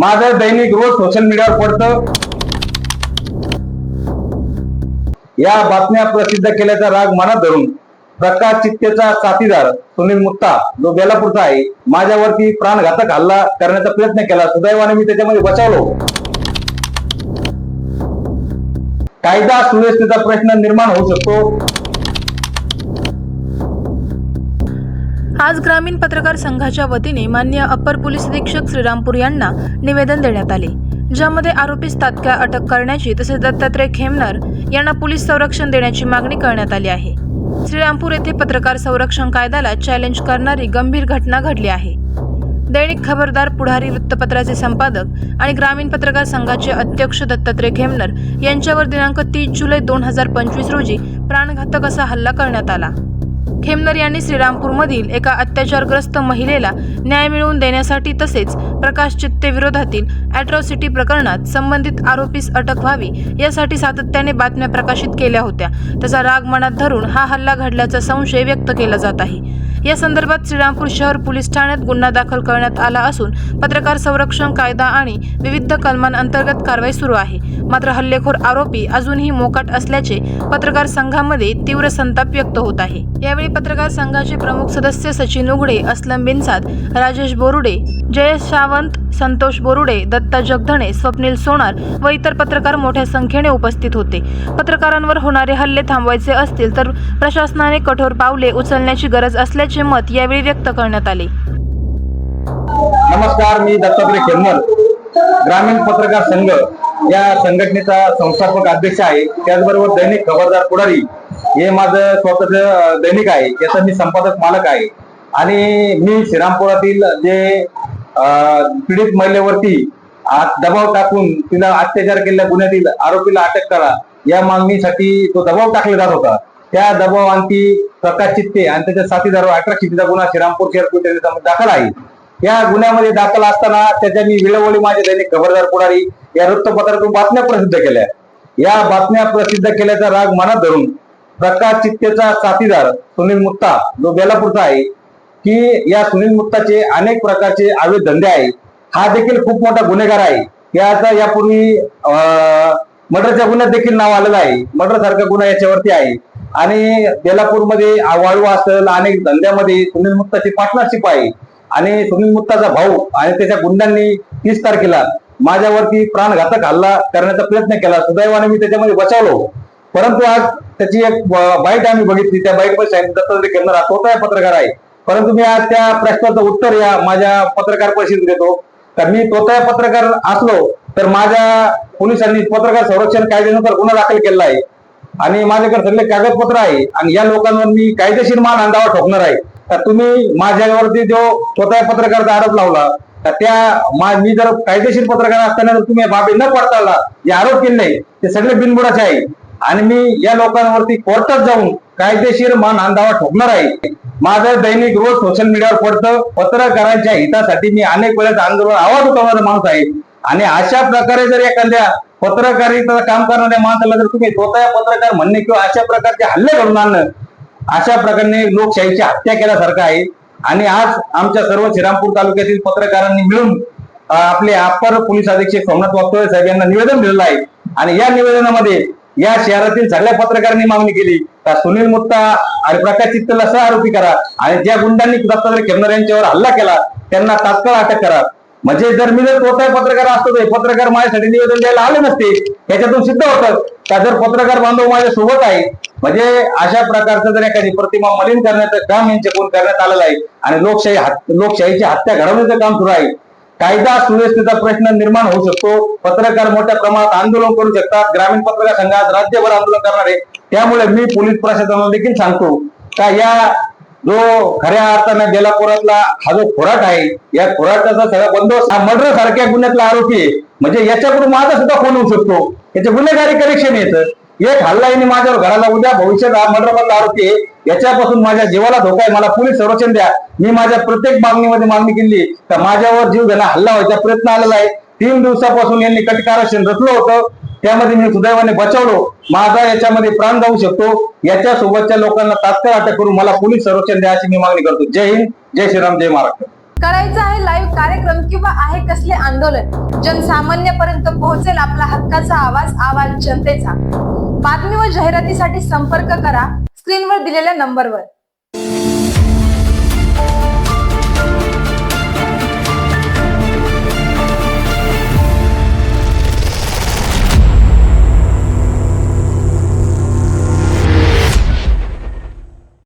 माझं दैनिक रोज सोशल मीडियावर पडतं. या बातम्या प्रसिद्ध केल्याचा राग मनात धरून प्रकाश चित्तेचा साथीदार सुनील मुत्ता जो बेलापूरचा आहे माझ्यावरती प्राणघातक हल्ला करण्याचा प्रयत्न केला. सुदैवाने मी त्याच्यामध्ये बचावलो. कायदा सुव्यवस्थेचा प्रश्न निर्माण होऊ शकतो. आज ग्रामीण पत्रकार संघाच्या वतीने मान्य अप्पर पोलीस अधीक्षक श्रीरामपूर यांना निवेदन देण्यात आले ज्यामध्ये आरोपीस तात्काळ अटक करण्याची तसेच दत्तात्रय खेमनर यांना पोलीस संरक्षण देण्याची मागणी करण्यात आली आहे. श्रीरामपूर येथे पत्रकार संरक्षण कायद्याला चॅलेंज करणारी गंभीर घटना घडली आहे. दैनिक खबरदार पुढारी वृत्तपत्राचे संपादक आणि ग्रामीण पत्रकार संघाचे अध्यक्ष दत्तात्रय खेमनर यांच्यावर दिनांक तीस जुलै दोन हजार पंचवीस रोजी प्राणघातक असा हल्ला करण्यात आला. खेमनर यांनी श्रीरामपूरमधील एका अत्याचारग्रस्त महिलेला न्याय मिळवून देण्यासाठी तसेच प्रकाश चित्ते विरोधातील अॅट्रॉसिटी प्रकरणात संबंधित आरोपीस अटक व्हावी यासाठी सातत्याने बातम्या प्रकाशित केल्या होत्या. त्याचा राग मनात धरून हा हल्ला घडल्याचा संशय व्यक्त केला जात आहे. या संदर्भात श्रीरामपूर शहर पोलीस ठाण्यात गुन्हा दाखल करण्यात आला असून पत्रकार संरक्षण कायदा आणि विविध कलमांअंतर्गत कारवाई सुरू आहे. मात्र हल्लेखोर आरोपी अजूनही मोकाट असल्याचे पत्रकार संघामध्ये तीव्र संताप व्यक्त होत आहे. यावेळी पत्रकार संघाचे प्रमुख सदस्य सचिन उघडे असलम बिनसाद राजेश बोरुडे जयेश सावंत संतोष बोरुडे दत्ता जगधणे स्वप्नील सोनार व इतर पत्रकार मोठ्या संख्येने उपस्थित होते. पत्रकारांवर होणारे हल्ले थांबवायचे असतील तर प्रशासनाने कठोर पावले उचलण्याची गरज असल्याचे मत यावेळी व्यक्त करण्यात आले. नमस्कार मी दत्तात्रय खेमर ग्रामीण पत्रकार संघ या संघटनेचा संस्थापक अध्यक्ष आहे. त्याचबरोबर दैनिक खबरदार पुढारी हे माझं स्वतःच दैनिक आहे. याचा मी संपादक मालक आहे. आणि मी श्रीरामपुरातील जे अं, पीडित महिलेवरती दबाव टाकून तिला अत्याचार केलेल्या गुन्ह्यातील आरोपीला अटक करा या मागणीसाठी तो दबाव टाकला जात होता. त्या दबावांती प्रकाश चित्ते आणि त्याच्या साथीदार अठरा चित्तीचा गुन्हा श्रीरामपूर शहर पोलीस दाखल आहे. या गुन्ह्यामध्ये दाखल असताना त्याच्या मी वेळोवेळी माझे दैनिक खबरदार पुढारी या वृत्तपत्रातून बातम्या प्रसिद्ध केल्या. या बातम्या प्रसिद्ध केल्याचा राग मनात धरून प्रकाश चित्तेचा साथीदार सुनील मुत्ता जो बेलापूरचा आहे की या सुनील मुत्ताचे अनेक प्रकारचे अवैध धंदे आहे हा देखील खूप मोठा गुन्हेगार आहे. याचा यापूर्वी अं, मर्डरच्या गुन्ह्यात देखील नाव आलेलं आहे. मर्डर सारखा गुन्हा याच्यावरती आहे. आणि बेलापूरमध्ये वाळू असेल अनेक धंद्यामध्ये सुनील मुत्ताची पार्टनरशिप आहे. आणि सुनील मुत्ताचा भाऊ आणि त्याच्या गुंडांनी तीस तारखेला माझ्यावरती प्राणघातक हल्ला करण्याचा प्रयत्न केला. सुदैवाने मी त्याच्यामध्ये बचावलो. परंतु आज त्याची एक बाईट आम्ही बघितली. त्या बाईटमध्ये सांगितलं दत्तात्रय केंद्र हा पत्रकार आहे. परंतु मी आज त्या प्रश्नाचं उत्तर या माझ्या पत्रकार परिषदेत देतो. तर मी स्वतः पत्रकार असलो तर माझ्या पोलिसांनी पत्रकार संरक्षण कायद्यानुसार गुन्हा दाखल केला आहे. आणि माझ्याकडे सगळे कागदपत्र आहे. आणि या लोकांवर मी कायदेशीर मान अंदावा ठोकणार आहे. तर तुम्ही माझ्यावरती जो स्वतः पत्रकाराचा आरोप लावला तर त्या मा- मी जर कायदेशीर पत्रकार असताना जर तुम्ही बाबी न पडताळला जे आरोप केले नाही ते सगळे बिनबुडाचे आहे. आणि मी या लोकांवरती कोर्टात जाऊन कायदेशीर मान अंदावा ठोकणार आहे. माझं दैनिक रोज सोशल मीडियावर पडतं. पत्रकारांच्या हितासाठी मी अनेक वेळेस आंदोलन आवाज उठवणारा माणूस आहे. आणि अशा प्रकारे जर एखाद्या पत्रकारिता काम करणाऱ्या माणसाला जर तुम्ही स्वतः पत्रकार म्हणणे किंवा अशा प्रकारचे हल्ले घडून आणणं अशा प्रकारे लोकशाहीची हत्या केल्यासारखं आहे. आणि आज आमच्या सर्व श्रीरामपूर तालुक्यातील पत्रकारांनी मिळून आपले अप्पर पोलीस अधीक्षक सोमनाथ वागतोळे साहेब यांना निवेदन दिलेलं आहे. आणि या निवेदनामध्ये या शहरातील सगळ्या पत्रकारांनी मागणी केली. का सुनील मुत्ता आणि प्रकाश चित्तला सह आरोपी करा. आणि ज्या गुंडांनी दत्तात्रय खेमनार यांच्यावर हल्ला केला त्यांना तात्काळ अटक करा. म्हणजे जर मी जर स्वतः पत्रकार असतो तर पत्रकार माझ्यासाठी निवेदन द्यायला आले नसते याच्यातून सिद्ध होतं. का जर पत्रकार बांधव माझ्या सोबत आहे म्हणजे अशा प्रकारचं जर एखादी प्रतिमा मलिन करण्याचं काम यांच्याकडून करण्यात आलेलं आहे आणि लोकशाही लोकशाहीची हत्या घडवण्याचं काम सुरू आहे कायदा सुव्यवस्थेचा प्रश्न निर्माण होऊ शकतो. पत्रकार मोठ्या प्रमाणात आंदोलन करू शकतात. ग्रामीण पत्रकार संघात राज्यभर आंदोलन करणार आहे त्यामुळे मी पोलीस प्रशासनाला देखील सांगतो का या जो खऱ्या अर्थानं बेलापुरातला हा जो खोराट आहे या खोराटाचा सगळा बंदोबस्त हा मर्डर सारख्या गुन्ह्यातला आरोपी आहे. म्हणजे याच्याकडून माझा सुद्धा फोन होऊ शकतो. याचे गुन्हेगारी कनेक्शन येतं एक हल्ला यांनी माझ्यावर घराला उद्या भविष्यात हा मर्डर मधला आरोपी आहे. याच्यापासून माझ्या जीवाला धोका आहे. मला पोलीस संरक्षण द्या. मी माझ्या प्रत्येक मागणीमध्ये मागणी केली. तर माझ्यावर जीव घेणं हल्ला व्हायचा प्रयत्न आलेला आहे. तीन दिवसापासून यांनी कटकारक्षण रचलं होतं. त्यामध्ये मी सुदैवाने बचावलो. माझा याच्यामध्ये प्राण जाऊ शकतो. याच्या सोबतच्या लोकांना तात्काळ अटक करून मला पोलीस संरक्षण द्या अशी मी मागणी करतो. जय हिंद जय श्रीराम जय महाराष्ट्र. करायचं आहे लाईव्ह कार्यक्रम किंवा आहे कसले आंदोलन? जनसामान्यापर्यंत पोहोचेल आपला हक्काचा आवाज आवाज जनतेचा. बातमी व जाहिरातीसाठी संपर्क करा. स्क्रीनवर दिलेल्या नंबरवर